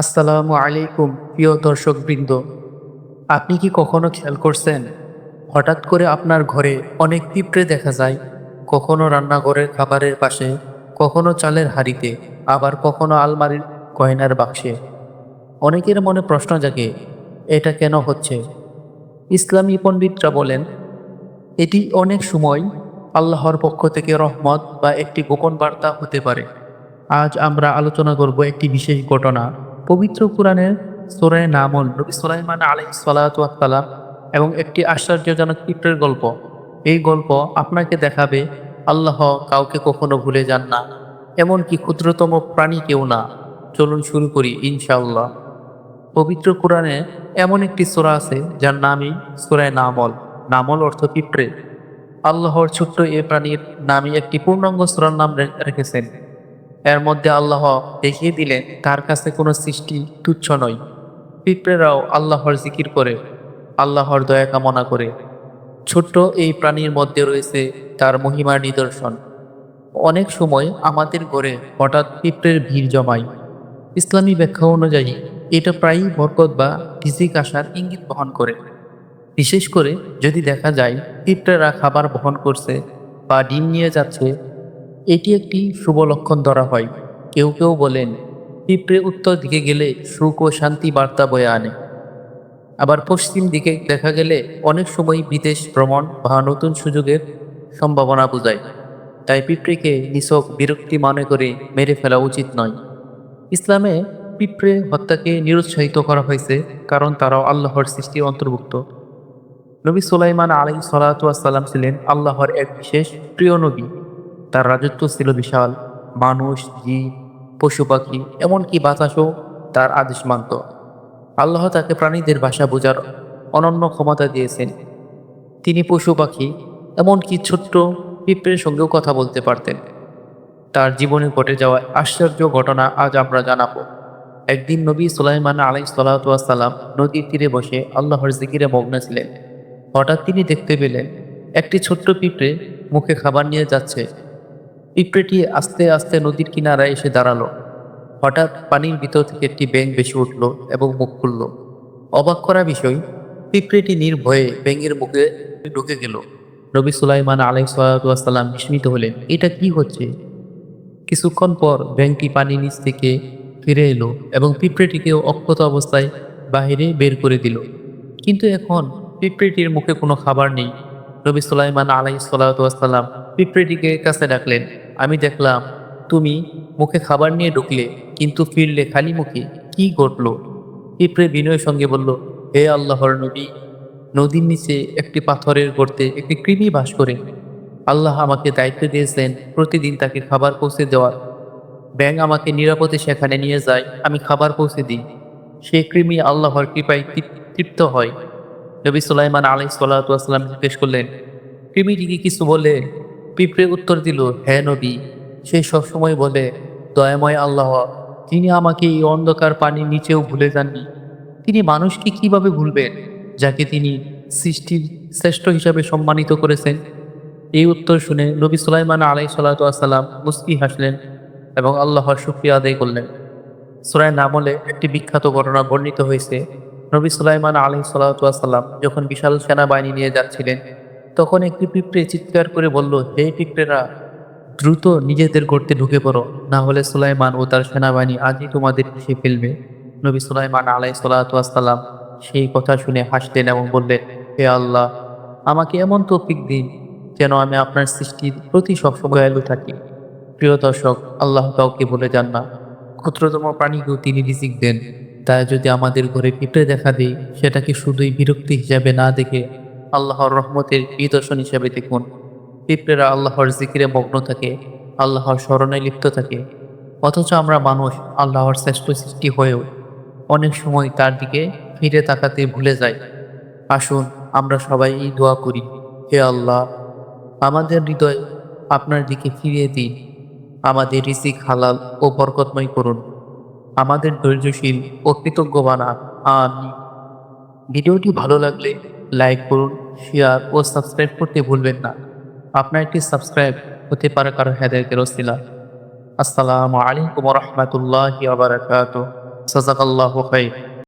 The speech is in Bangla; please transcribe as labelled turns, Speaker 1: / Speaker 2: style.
Speaker 1: আসসালামু আলাইকুম, প্রিয় দর্শকবৃন্দ। আপনি কি কখনো খেয়াল করছেন, হঠাৎ করে আপনার ঘরে অনেক পিঁপড়ে দেখা যায়, কখনো রান্নাঘরের খাবারের পাশে, কখনো চালের হাঁড়িতে, আবার কখনো আলমারির গয়নার বাক্সে? অনেকের মনে প্রশ্ন জাগে, এটা কেন হচ্ছে? ইসলামী পণ্ডিতরা বলেন, এটি অনেক সময় আল্লাহর পক্ষ থেকে রহমত বা একটি গোপন বার্তা হতে পারে। আজ আমরা আলোচনা করব একটি বিশেষ ঘটনা। পবিত্র কোরআনের সোরায় নামল, নবী সুলাইমান আলী সালাতাম এবং একটি আশ্চর্যজনক পিঁপড়ের গল্প। এই গল্প আপনাকে দেখাবে, আল্লাহ কাউকে কখনো ভুলে যান না। এমনকি ক্ষুদ্রতম প্রাণী কেউ না। চলুন শুরু করি, ইনশাআল্লাহ। পবিত্র কোরআনে এমন একটি সোরা আছে, যার নামই সোরায় নামল। নামল অর্থ পিঁপড়ে। আল্লাহর ছোট্ট এ প্রাণীর নামই একটি পূর্ণাঙ্গ সোরার নাম রেখেছেন। এর মধ্যে আল্লাহ দেখিয়ে দিলেন, তার কাছে কোনো সৃষ্টি তুচ্ছ নয়। পিঁপড়েরাও আল্লাহর জিকির করে, আল্লাহর দয়া কামনা করে। ছোট্ট এই প্রাণীর মধ্যে রয়েছে তার মহিমার নিদর্শন। অনেক সময় আমাদের ঘরে হঠাৎ পিঁপড়ের ভিড় জমায়। ইসলামী ব্যাখ্যা অনুযায়ী, এটা প্রায়ই বরকত বা রিজিক আসার ইঙ্গিত বহন করে। বিশেষ করে যদি দেখা যায়, পিঁপড়েরা খাবার বহন করছে বা ডিম নিয়ে যাচ্ছে এটি একটি শুভ লক্ষণ ধরা হয়। কেউ কেউ বলেন, পিঁপড়ে উত্তর দিকে গেলে সুখ ও শান্তি বার্তা বয়ে আনে। আবার পশ্চিম দিকে দেখা গেলে অনেক সময় বিদেশ ভ্রমণ বা নতুন সুযোগের সম্ভাবনা বোঝায়। তাই পিঁপড়েকে নিছক বিরক্তি মনে করে মেরে ফেলা উচিত নয়। ইসলামে পিঁপড়ে হত্যাকে নিরুৎসাহিত করা হয়েছে কারণ তারাও আল্লাহর সৃষ্টির অন্তর্ভুক্ত। নবী সুলাইমান আলী সালাতাম ছিলেন আল্লাহর এক বিশেষ প্রিয় নবী। তার রাজত্ব ছিল বিশাল। মানুষ, জীব, পশু পাখি, এমনকি বাতাসও তার আদেশ মানত। আল্লাহ তাকে প্রাণীদের ভাষা বোঝার অনন্য ক্ষমতা দিয়েছেন। তিনি পশু পাখি, এমনকি ছোট্ট পিঁপড়ের সঙ্গেও কথা বলতে পারতেন। তার জীবনে ঘটে যাওয়া আশ্চর্য ঘটনা আজ আমরা জানাব। একদিন নবী সুলাইমান আলাই সাল্লাম নদীর তীরে বসে আল্লাহর জিকিরে মগ্ন ছিলেন। হঠাৎ তিনি দেখতে পেলেন, একটি ছোট্ট পিঁপড়ে মুখে খাবার নিয়ে যাচ্ছে। পিঁপড়েটি আস্তে আস্তে নদীর কিনারায় এসে দাঁড়াল। হঠাৎ পানির ভিতর থেকে একটি ব্যাঙ বেশি উঠল এবং মুখ খুলল। অবাক করা বিষয় পিঁপড়েটি নির্ভয়ে ব্যাঙের মুখে ঢুকে গেল। নবী সুলাইমান আলাই সাল্লাম বিস্মিত হলেন, এটা কি হচ্ছে? কিছুক্ষণ পর ব্যাংকটি পানি নিচ থেকে ফিরে এলো এবং পিঁপড়েটিকেও অক্ষত অবস্থায় বাইরে বের করে দিল। কিন্তু এখন পিঁপড়েটির মুখে কোনো খাবার নেই। নবী সুলাইমান আলাই সাল্লাম পিঁপড়েটিকে কাছে ডাকলেন, আমি দেখলাম তুমি মুখে খাবার নিয়ে ঢুকলে, কিন্তু ফিরলে খালি মুখে কি ঘটলো? পিঁপড়ে বিনয়ের সঙ্গে বলল, হে আল্লাহর নবী, নদীর নিচে একটি পাথরের গর্তে একটি কৃমি বাস করে। আল্লাহ আমাকে দায়িত্ব দিয়েছেন প্রতিদিন তাকে খাবার পৌঁছে দেওয়ার। ব্যাং আমাকে নিরাপদে সেখানে নিয়ে যায়, আমি খাবার পৌঁছে দিই। সে কৃমি আল্লাহর কৃপায় তৃপ্ত হয়। নবী সুলাইমান আলাই সাল্লাহাম জিজ্ঞেস করলেন কৃমিটিকে কিছু বলে? পিঁপড়ে উত্তর দিল হ্যাঁ নবী, সে সবসময় বলে, দয়াময় আল্লাহ, তিনি আমাকে এই অন্ধকার পানির নিচেও ভুলে যাননি। তিনি মানুষকে কীভাবে ভুলবেন, যাকে তিনি সৃষ্টির শ্রেষ্ঠ হিসাবে সম্মানিত করেছেন? এই উত্তর শুনে নবী সুলাইমান আলাই সাল্লাম মুস্কি হাসলেন এবং আল্লাহর শুক্রিয়া আদায় করলেন। সুরায় নামলে একটি বিখ্যাত ঘটনা বর্ণিত হয়েছে। নবী সুলাইমান আলাই সাল্লাম যখন বিশাল সেনাবাহিনী নিয়ে যাচ্ছিলেন তখন একটি পিঁপড়ে চিৎকার করে বলল, হে পিঁপড়েরা, দ্রুত নিজেদের গর্তে ঢুকে পড়ো। না হলে সুলাইমান ও তার সেনাবাহিনী আজই তোমাদের পিছিয়ে ফেলবে। নবী সুলাইমান আলাই সাল্লাম সেই কথা শুনে হাসলেন এবং বললেন, হে আল্লাহ, আমাকে এমন তৌফিক দিন যেন আমি আপনার সৃষ্টির প্রতি সবসময় দয়ালু থাকি। প্রিয় দর্শক, আল্লাহ কাউকে বলে যান না। ক্ষুদ্রতম প্রাণীকেও তিনি রিজিক দেন। তাই যদি আমাদের ঘরে পিঁপড়ে দেখা দেয়, সেটাকে শুধুই বিরক্তি হিসাবে না দেখে আল্লাহর রহমতের নিদর্শন হিসাবে দেখুন। পিঁপড়েরা আল্লাহর জিকিরে মগ্ন থাকে, আল্লাহর স্মরণে লিপ্ত থাকে। অথচ আমরা মানুষ আল্লাহর শ্রেষ্ঠ সৃষ্টি হয়েও অনেক সময় তার দিকে ফিরে তাকাতে ভুলে যাই। আসুন, আমরা সবাই এই দোয়া করি, হে আল্লাহ, আমাদের হৃদয় আপনার দিকে ফিরিয়ে দিন। আমাদের রিজিক হালাল ও বরকতময় করুন। আমাদের ধৈর্যশীল ও কৃতজ্ঞ বানান। আমি ভিডিওটি ভালো লাগলে লাইক করুন শেয়ার ও সাবস্ক্রাইব করতে ভুলবেন না। আপনার একটি সাবস্ক্রাইব হতে পারে কারও হেদায়তের ওসিলা আসসালামু আলাইকুম রহমতুল্লাহ বারাকাতুহ। সাজাকাল্লাহ খাই